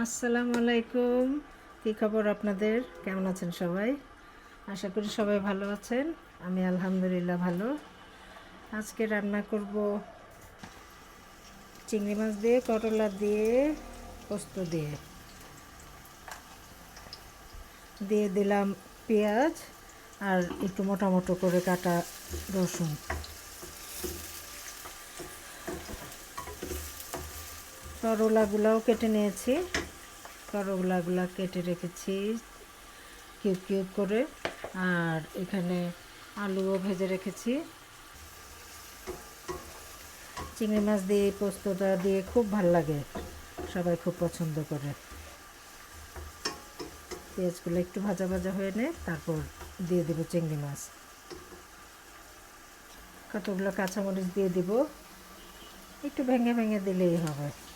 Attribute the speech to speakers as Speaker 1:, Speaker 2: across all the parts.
Speaker 1: আসসালামু আলাইকুম কী খবর আপনাদের? কেমন আছেন সবাই? আশা করি সবাই ভালো আছেন। আমি আলহামদুলিল্লাহ ভালো। আজকে রান্না করব চিংড়ি মাছ দিয়ে, করলা দিয়ে, পোস্ত দিয়ে। দিয়ে দিলাম পেঁয়াজ আর একটু মোটা মোটো করে কাটা রসুন। করলাগুলাও কেটে নিয়েছি। করলাগুলা কেটে রেখেছি কিউব কিউব করে। আর এখানে আলুও ভেজে রেখেছি। চিংড়ি মাছ দিয়ে পোস্তটা দিয়ে খুব ভালো লাগে। সবাই খুব পছন্দ করে। পেঁয়াজগুলো একটু ভাজা ভাজা হয়ে নে, তারপর দিয়ে দেবো চিংড়ি মাছ। কতগুলো কাঁচামরিচ দিয়ে দিব। একটু ভেঙে ভেঙে দিলেই হবে।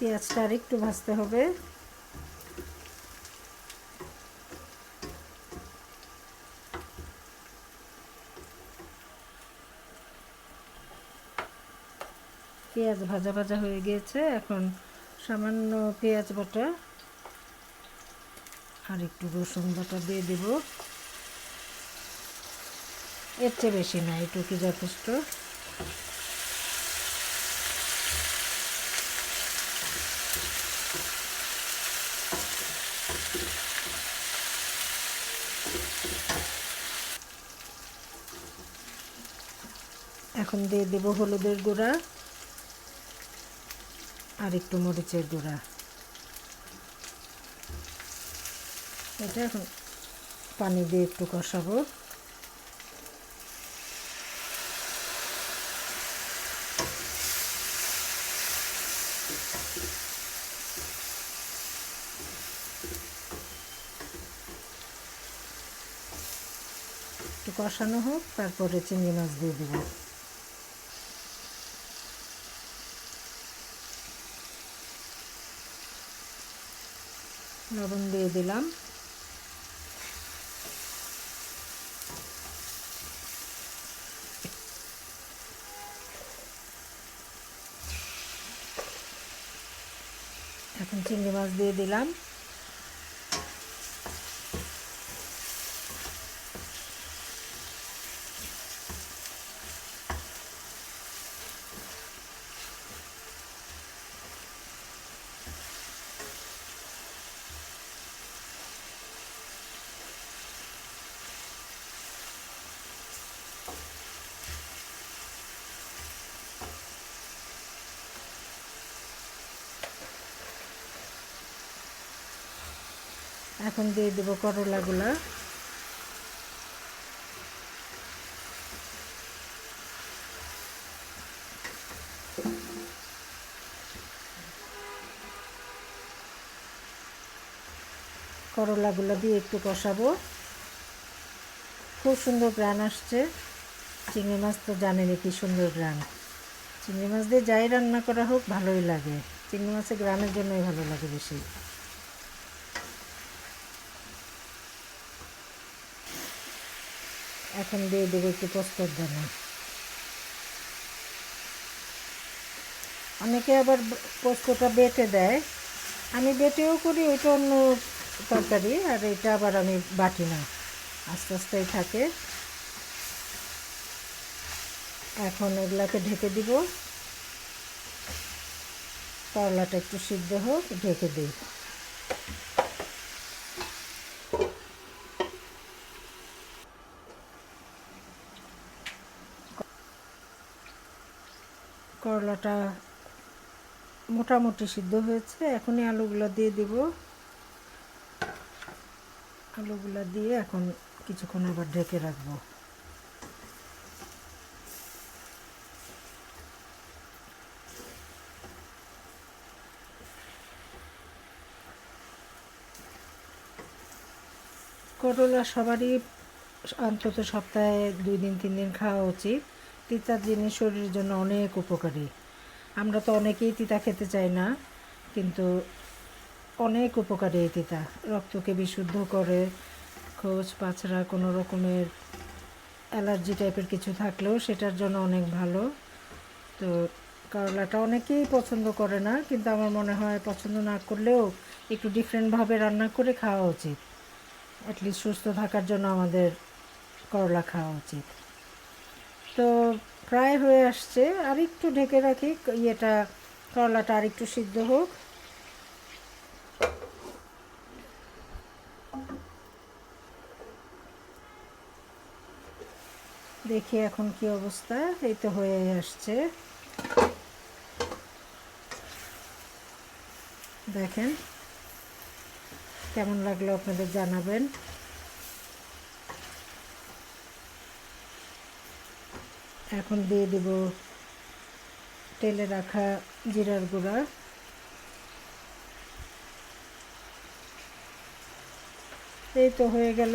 Speaker 1: পেঁয়াজটা আর একটু ভাজতে হবে। পেঁয়াজ ভাজা ভাজা হয়ে গিয়েছে, এখন সামান্য পেঁয়াজ বাটা আর একটু রসুন বাটা দিয়ে দেব। এর চেয়ে বেশি না, এটুকু যথেষ্ট। এখন দিয়ে দেব হলুদের গুঁড়া আর একটু মরিচের গুঁড়া। এটা এখন পানি দিয়ে একটু কষাবো। একটু কষানো হোক, তারপরে চিংড়ি মাছ দিয়ে দেবো। লবণ দিয়ে দিলাম। এখন চিংড়ি মাছ দিয়ে দিলাম। এখন দিয়ে দেবো করলাগুলা করলাগুলো দিয়ে একটু কষাবো। খুব সুন্দর গ্রান আসছে। চিংড়ি মাছ তো জানেনই কি সুন্দর গ্রান। চিংড়ি মাছ দিয়ে যাই রান্না করা হোক, ভালোই লাগে। চিংড়ি মাছের গ্রানের জন্যই ভালো লাগে বেশি। এখন দিয়ে দেবো একটু পোস্তর দানা অনেকে আবার পোস্তটা বেটে দেয়। আমি বেটেও করি, ওইটা অন্য তরকারি, আর এটা আবার আমি বাটি না। আস্তে আস্তেই থাকে। এখন এগুলাকে ঢেকে দিব। করলাটা একটু সিদ্ধ হোক, ঢেকে দিই। করলাটা মোটামুটি সিদ্ধ হয়েছে। এখনই আলুগুলো দিয়ে দিব। আলুগুলো দিয়ে এখন কিছুক্ষণ আবার ঢেকে রাখব। করলা সবারই অন্তত সপ্তাহে দুই দিন, তিন দিন খাওয়া উচিত। তিতার জিনিস শরীরের জন্য অনেক উপকারী। আমরা তো অনেকেই তিতা খেতে চাই না, কিন্তু অনেক উপকারী এই তিতা। রক্তকে বিশুদ্ধ করে, খোঁজ পাছড়া কোনো রকমের অ্যালার্জি টাইপের কিছু থাকলেও সেটার জন্য অনেক ভালো। তো করলাটা অনেকেই পছন্দ করে না, কিন্তু আমার মনে হয় পছন্দ না করলেও একটু ডিফারেন্টভাবে রান্না করে খাওয়া উচিত। অ্যাটলিস্ট সুস্থ থাকার জন্য আমাদের করলা খাওয়া উচিত। তো প্রায় হয়ে আসছে। আর একটু ঢেকে রাখি, ইয়েটা, করলাটা আর একটু সিদ্ধ হোক। দেখি এখন কি অবস্থা, এই তো হয়ে আসছে। দেখেন, কেমন লাগল আপনাদের জানাবেন। এখন দিয়ে দেব তেলে রাখা জিরার গুঁড়া। এই তো হয়ে গেল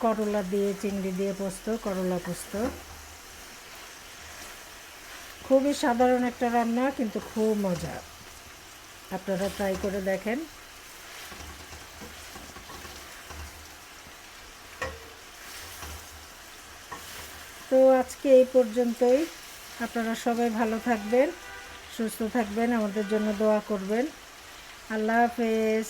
Speaker 1: করলা দিয়ে, চিংড়ি দিয়ে পোস্ত, করলা পোস্ত। খুবই সাধারণ একটা রান্না, কিন্তু খুব মজা। আপনারা ট্রাই করে দেখেন। তো আজকে এই পর্যন্তই। আপনারা সবাই ভালো থাকবেন, সুস্থ থাকবেন, আমাদের জন্য দোয়া করবেন। আল্লাহ হাফেজ।